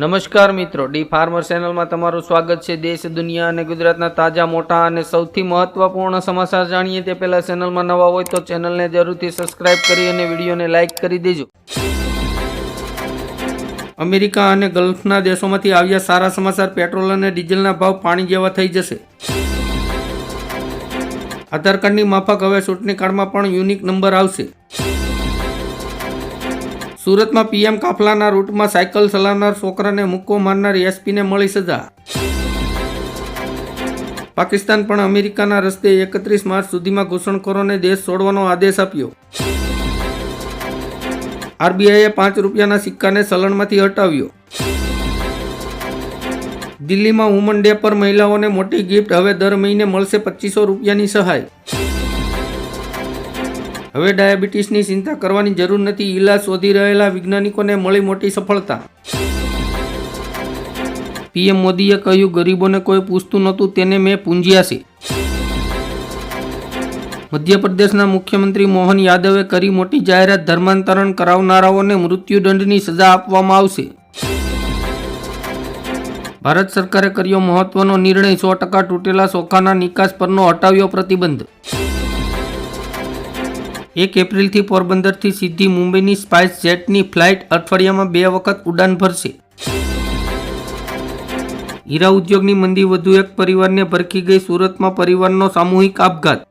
નમસ્કાર મિત્રો, D farmer ચેનલમાં તમારું સ્વાગત છે. દેશ, દુનિયા અને ગુજરાતના તાજા, મોટા અને સૌથી મહત્વપૂર્ણ સમાચાર જાણીએ તે પહેલા ચેનલમાં નવા હોય તો ચેનલને જરૂરથી સબસ્ક્રાઇબ કરી અને વિડીયોને લાઇક કરી દેજો. અમેરિકા અને ગલ્ફના દેશોમાંથી આવ્યા સારા સમાચાર, પેટ્રોલ અને ડીઝલના ભાવ પાણી જેવા થઈ જશે. આધાર કાર્ડની માફક હવે ચૂંટણી કાર્ડમાં પણ યુનિક નંબર આવશે. સુરતમાં પીએમ કાફલાના રૂટમાં સાયકલ ચલાવનાર છોકરાને મુક્કો મારનાર એસપીને મળી સજા. પાકિસ્તાન પણ અમેરિકાના રસ્તે એકત્રીસ માર્ચ સુધીમાં ઘૂસણખોરોને દેશ છોડવાનો આદેશ આપ્યો. આરબીઆઈએ પાંચ રૂપિયાના સિક્કાને ચલણમાંથી હટાવ્યો. દિલ્હીમાં વુમન ડે પર મહિલાઓને મોટી ગિફ્ટ, હવે દર મહિને મળશે પચીસો રૂપિયાની સહાય. હવે ડાયાબિટીસની ચિંતા કરવાની જરૂર નથી, ઈલાજ શોધી રહેલા વૈજ્ઞાનિકોને મળી મોટી સફળતા. પીએમ મોદીએ કહ્યું, ગરીબોને કોઈ પૂછતું નહોતું, તેને મેં પૂંજ્યા છે. મધ્યપ્રદેશના મુખ્યમંત્રી મોહન યાદવે કરી મોટી જાહેરાત, ધર્માંતરણ કરાવનારાઓને મૃત્યુદંડની સજા આપવામાં આવશે. ભારત સરકારે કર્યો મહત્વનો નિર્ણય, સો ટકા તૂટેલા ચોખાના નિકાસ પરનો હટાવ્યો પ્રતિબંધ. એક એપ્રિલથી પોરબંદરથી સીધી મુંબઈની સ્પાઇસ જેટની ફ્લાઇટ અઠવાડિયામાં બે વખત ઉડાન ભરશે. હીરા ઉદ્યોગની મંદી વધુ એક પરિવારને ભરખી ગઈ, સુરતમાં પરિવારનો સામૂહિક આપઘાત.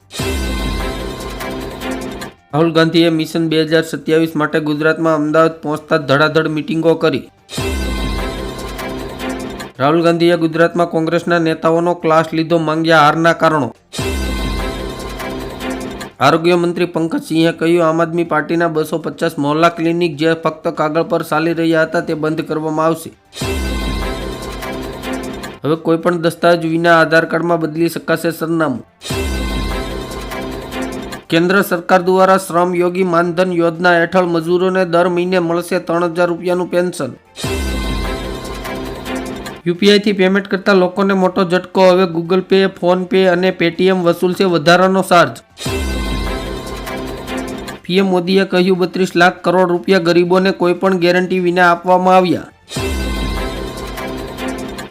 રાહુલ ગાંધીએ મિશન બે હજાર સત્યાવીસ માટે ગુજરાતમાં અમદાવાદ પહોંચતા ધડાધડ મિટિંગો કરી. રાહુલ ગાંધીએ ગુજરાતમાં કોંગ્રેસના નેતાઓનો ક્લાસ લીધો, માંગ્યા હારના કારણો. આરોગ્ય મંત્રી પંકજસિંહે કહ્યું, આમ આદમી પાર્ટીના બસો પચાસ મોહલ્લા ક્લિનિક જે ફક્ત કાગળ પર ચાલી રહ્યા હતા, તે બંધ કરવામાં આવશે. હવે કોઈ પણ દસ્તાવેજ વિના આધાર કાર્ડમાં બદલી શકાશે સરનામું. કેન્દ્ર સરકાર દ્વારા શ્રમ યોગી માનધન યોજના હેઠળ મજૂરોને દર મહિને મળશે ત્રણ હજાર રૂપિયાનું પેન્શન. યુપીઆઈથી પેમેન્ટ કરતા લોકોને મોટો ઝટકો, હવે ગૂગલ પે, ફોન પે અને પેટીએમ વસૂલશે વધારાનો ચાર્જ પીએમ મોદીએ કહ્યું, બત્રીસ લાખ કરોડ રૂપિયા ગરીબોને કોઈ પણ ગેરંટી વિના આપવામાં આવ્યા.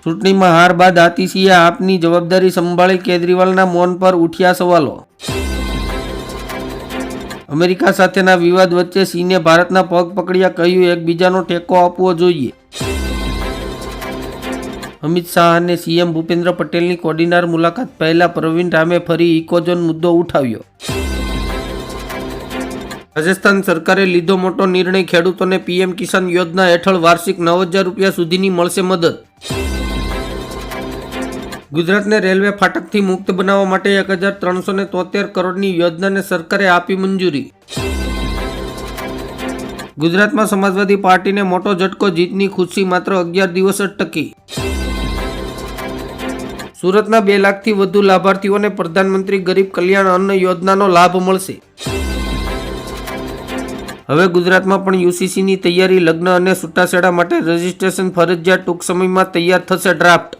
ચૂંટણીમાં હાર બાદ આતિશીએ આપની જવાબદારી સંભાળી કેજરીવાલના મૌન પર ઉઠ્યા સવાલો. અમેરિકા સાથેના વિવાદ વચ્ચે સિંહે ભારતના પગ પકડ્યા, કહ્યું, એકબીજાનો ટેકો આપવો જોઈએ. અમિત શાહ અને સીએમ ભૂપેન્દ્ર પટેલની કોડીનાર મુલાકાત પહેલા પ્રવીણ રામે ફરી ઇકોઝોન મુદ્દો ઉઠાવ્યો. રાજસ્થાન સરકારે લીધો મોટો નિર્ણય ખેડૂતોને પીએમ કિસાન યોજના હેઠળ વાર્ષિક નવ હજાર રૂપિયા સુધીની મળશે મદદ. ગુજરાતને રેલવે ફાટકથી મુક્ત બનાવવા માટે એક હજાર ત્રણસો ને તોતેર કરોડની યોજનાને સરકારે આપી મંજૂરી. ગુજરાતમાં સમાજવાદી પાર્ટીને મોટો ઝટકો, જીતની ખુશી માત્ર અગિયાર દિવસ જ ટકી. સુરતના બે લાખથી વધુ લાભાર્થીઓને પ્રધાનમંત્રી ગરીબ કલ્યાણ અન્ન યોજનાનો લાભ મળશે. હવે ગુજરાતમાં પણ યુસીસીની તૈયારી લગ્ન અને છૂટાછેડા માટે રજીસ્ટ્રેશન ફરજિયાત ટૂંક સમયમાં તૈયાર થશે ડ્રાફ્ટ.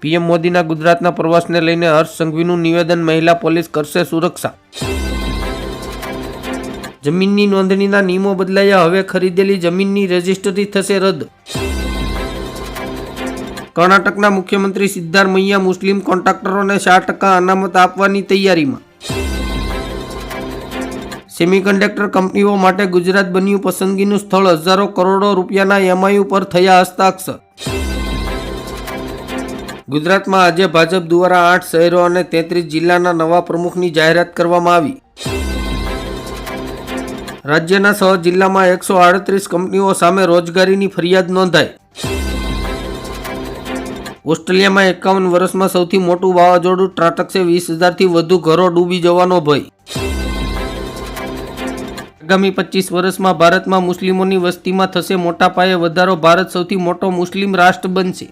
પીએમ મોદીના ગુજરાતના પ્રવાસને લઈને હર્ષ સંઘવીનું નિવેદન મહિલા પોલીસ કરશે સુરક્ષા. જમીનની નોંધણીના નિયમો બદલાયા, હવે ખરીદેલી જમીનની રજીસ્ટ્રી થશે રદ. કર્ણાટકના મુખ્યમંત્રી સિદ્ધારમૈયા મુસ્લિમ કોન્ટ્રાક્ટરોને ચાર ટકા અનામત આપવાની તૈયારીમાં. સેમિકન્ડક્ટર કંપનીઓ માટે ગુજરાત બન્યું પસંદગીનું સ્થળ હજારો કરોડો રૂપિયાના એમઆઈ પર થયા હસ્તાક્ષર. ગુજરાતમાં આજે ભાજપ દ્વારા આઠ શહેરો અને તેત્રીસ જિલ્લાના નવા પ્રમુખની જાહેરાત કરવામાં આવી. રાજ્યના સહ જિલ્લામાં એકસો આડત્રીસ કંપનીઓ સામે રોજગારીની ફરિયાદ નોંધાઈ. ઓસ્ટ્રેલિયામાં એકાવન વર્ષમાં સૌથી મોટું વાવાઝોડું ત્રાટકશે વીસ હજારથી વધુ ઘરો ડૂબી જવાનો ભય. આગામી પચીસ વર્ષમાં ભારતમાં મુસ્લિમોની વસ્તીમાં થશે મોટા પાયે વધારો. ભારત સૌથી મોટો મુસ્લિમ રાષ્ટ્ર બનશે.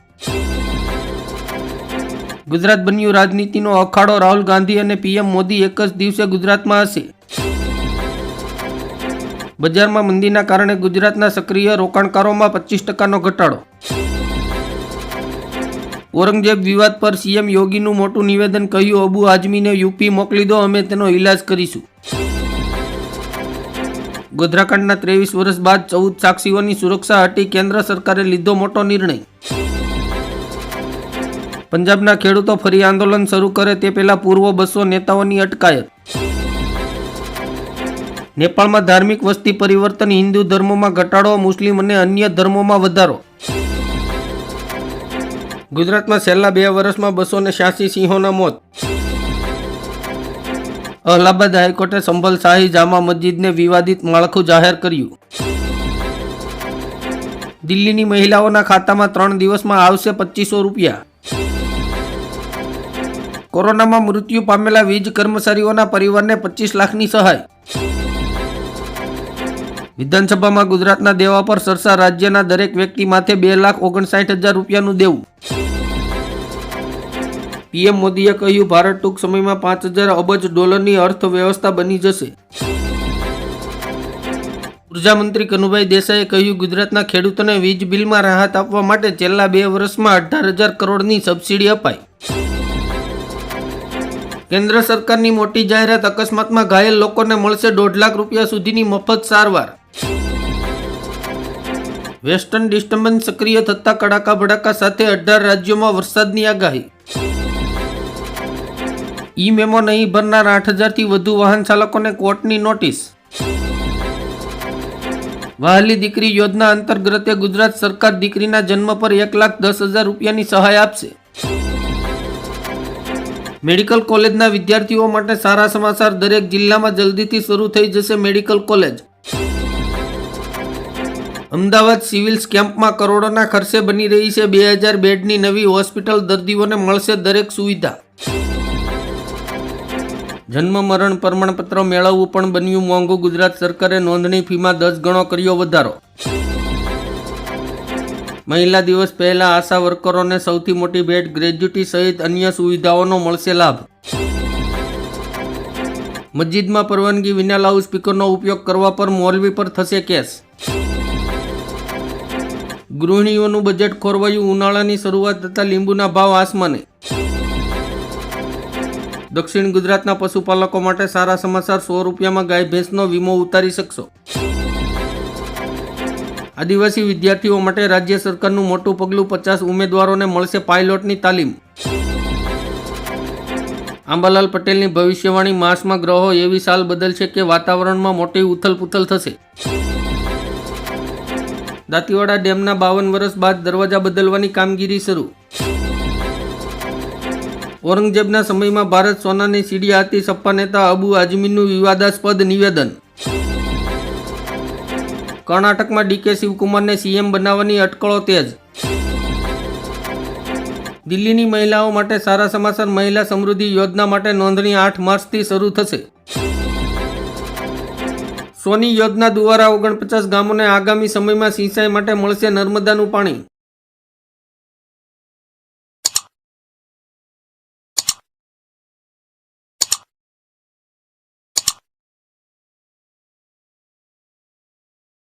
ગુજરાત બન્યું રાજનીતિનો અખાડો. રાહુલ ગાંધી અને પીએમ મોદી એક જ દિવસે ગુજરાતમાં હશે. બજારમાં મંદીના કારણે ગુજરાતના સક્રિય રોકાણકારોમાં પચીસ ટકાનો ઘટાડો. ઔરંગઝેબ વિવાદ પર સીએમ યોગીનું મોટું નિવેદન કહ્યું, અબુ આઝમીને યુપી મોકલી દો, અમે તેનો ઈલાજ કરીશું. ગોધરાકાંડના ત્રેવીસ વર્ષ બાદ ચૌદ સાક્ષીઓની સુરક્ષા હટી કેન્દ્ર સરકારે લીધો મોટો નિર્ણય. પંજાબના ખેડૂતો ફરી આંદોલન શરૂ કરે તે પહેલા પૂર્વ બસો નેતાઓની અટકાયત. નેપાળમાં ધાર્મિક વસ્તી પરિવર્તન હિન્દુ ધર્મોમાં ઘટાડો, મુસ્લિમ અને અન્ય ધર્મોમાં વધારો. ગુજરાતમાં છેલ્લા બે વર્ષમાં બસો ને સિંહોના મોત. અલ્હાબાદ હાઈકોર્ટે સંભલ શાહી જામા મસ્જિદને વિવાદિત માળખું જાહેર કર્યું. દિલ્હીની મહિલાઓના ખાતામાં ત્રણ દિવસમાં આવશે પચીસો રૂપિયા. કોરોનામાં મૃત્યુ પામેલા વીજ કર્મચારીઓના પરિવારને પચીસ લાખની સહાય. વિધાનસભામાં ગુજરાતના દેવા પર સરસા રાજ્યના દરેક વ્યક્તિ માથે બે લાખ ઓગણસાઠ હજાર રૂપિયાનું દેવું. પીએમ મોદીએ કહ્યું, ભારત ટૂંક સમયમાં પાંચ હજાર અબજ ડોલરની અર્થવ્યવસ્થા બની જશે. ઊર્જા મંત્રી કનુભાઈ દેસાઈએ કહ્યું, ગુજરાતના ખેડૂતોને વીજ બિલમાં રાહત આપવા માટે છેલ્લા બે વર્ષમાં અઢાર હજાર કરોડની સબસિડી અપાઈ. કેન્દ્ર સરકારની મોટી જાહેરાત અકસ્માતમાં ઘાયલ લોકોને મળશે દોઢ લાખ રૂપિયા સુધીની મફત સારવાર. વેસ્ટર્ન ડિસ્ટર્બન્સ સક્રિય થતા કડાકા ભડાકા સાથે અઢાર રાજ્યોમાં વરસાદની આગાહી. ઈ મેમો નહીં ભરનાર આઠ હજારથી વધુ વાહન ચાલકોને કોર્ટની નોટિસ. વહાલી દીકરી યોજના અંતર્ગતે ગુજરાત સરકાર દીકરીના જન્મ પર એક લાખ દસ હજાર રૂપિયાની સહાય આપશે. મેડિકલ કોલેજના વિદ્યાર્થીઓ માટે સારા સમાચાર દરેક જિલ્લામાં જલ્દીથી શરૂ થઈ જશે મેડિકલ કોલેજ. અમદાવાદ સિવિલ્સ કેમ્પમાં કરોડોના ખર્ચે બની રહી છે બે હજાર બેડની નવી હોસ્પિટલ દર્દીઓને મળશે દરેક સુવિધા. જન્મ, મરણ, પ્રમાણપત્ર મેળવવું પણ બન્યું મોંઘું. ગુજરાત સરકારે નોંધણી ફીમાં દસ ગણો કર્યો વધારો. મહિલા દિવસ પહેલા આશા વર્કરોને સૌથી મોટી ભેટ. ગ્રેજ્યુટી સહિત અન્ય સુવિધાઓનો મળશે લાભ. મસ્જિદમાં પરવાનગી વિના લાઉડ સ્પીકરનો ઉપયોગ કરવા પર મોલવી પર થશે કેસ. ગૃહિણીઓનું બજેટ ખોરવાયું. ઉનાળાની શરૂઆત થતાં લીંબુના ભાવ આસમાને. દક્ષિણ ગુજરાતના પશુપાલકો માટે સારા સમાચાર સો રૂપિયામાં ગાય ભેંસનો વીમો ઉતારી શકશો. આદિવાસી વિદ્યાર્થીઓ માટે રાજ્ય સરકારનું મોટું પગલું પચાસ ઉમેદવારોને મળશે પાયલોટની તાલીમ. આંબાલાલ પટેલની ભવિષ્યવાણી માસમાં ગ્રહો એવી સાલ બદલશે કે વાતાવરણમાં મોટી ઉથલપુથલ થશે. દાંતીવાડા ડેમના બાવન વર્ષ બાદ દરવાજા બદલવાની કામગીરી શરૂ. ઔરંગઝેબના સમયમાં ભારત સોનાની સીડી હતી સપ્પા નેતા અબુ આઝમીનું વિવાદાસ્પદ નિવેદન. કર્ણાટકમાં ડીકે શિવકુમારને સીએમ બનાવવાની અટકળો તેજ. દિલ્હીની મહિલાઓ માટે સારા સમાચાર મહિલા સમૃદ્ધિ યોજના માટે નોંધણી આઠ માર્ચથી શરૂ થશે. સોની યોજના દ્વારા ઓગણપચાસ ગામોને આગામી સમયમાં સિંચાઈ માટે મળશે નર્મદાનું પાણી.